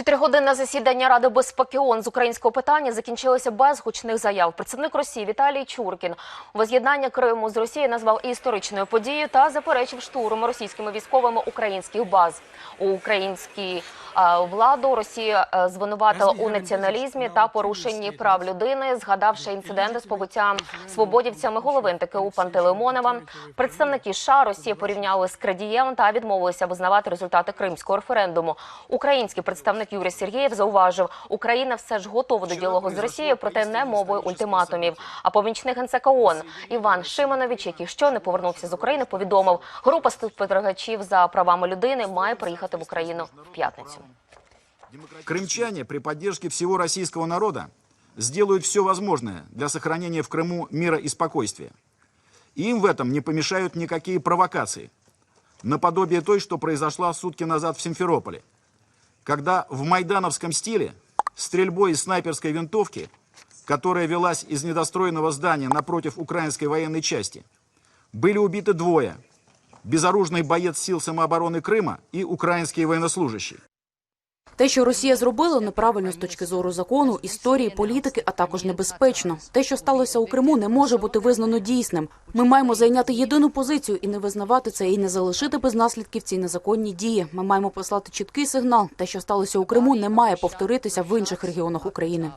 Чотиригодинне засідання Ради безпеки ООН з українського питання закінчилося без гучних заяв. Представник Росії Віталій Чуркін воз'єднання Криму з Росією назвав історичною подією та заперечив штурм російськими військовими українських баз. У українській е, владу Росія е, звинуватила у націоналізмі та порушенні прав людини, згадавши інциденти з побиттям свободівцями голови НТКУ Пантелеймонова. Представники США Росії порівняли з крадієм та відмовилися визнавати результати кримського референдуму. Український представник Юрій Сергієв зауважив, Україна все ж готова до діалогу з Росією, проте не мовою ультиматумів. А помічник ГНСК ООН Іван Шиманович, який щойно повернувся з України, повідомив, група спостерігачів за правами людини має приїхати в Україну в п'ятницю. Крымчане при поддержке всего российского народа сделают все возможное для сохранения в Крыму мира и спокойствия. И им в этом не помешают никакие провокации, наподобие той, что произошла сутки назад в Симферополе, когда в майдановском стиле стрельбой из снайперской винтовки, которая велась из недостроенного здания напротив украинской военной части, были убиты двое – безоружный боец сил самообороны Крыма и украинские военнослужащие. Те, що Росія зробила, неправильно з точки зору закону, історії, політики, а також небезпечно. Те, що сталося у Криму, не може бути визнано дійсним. Ми маємо зайняти єдину позицію і не визнавати це, і не залишити без наслідків ці незаконні дії. Ми маємо послати чіткий сигнал. Те, що сталося у Криму, не має повторитися в інших регіонах України.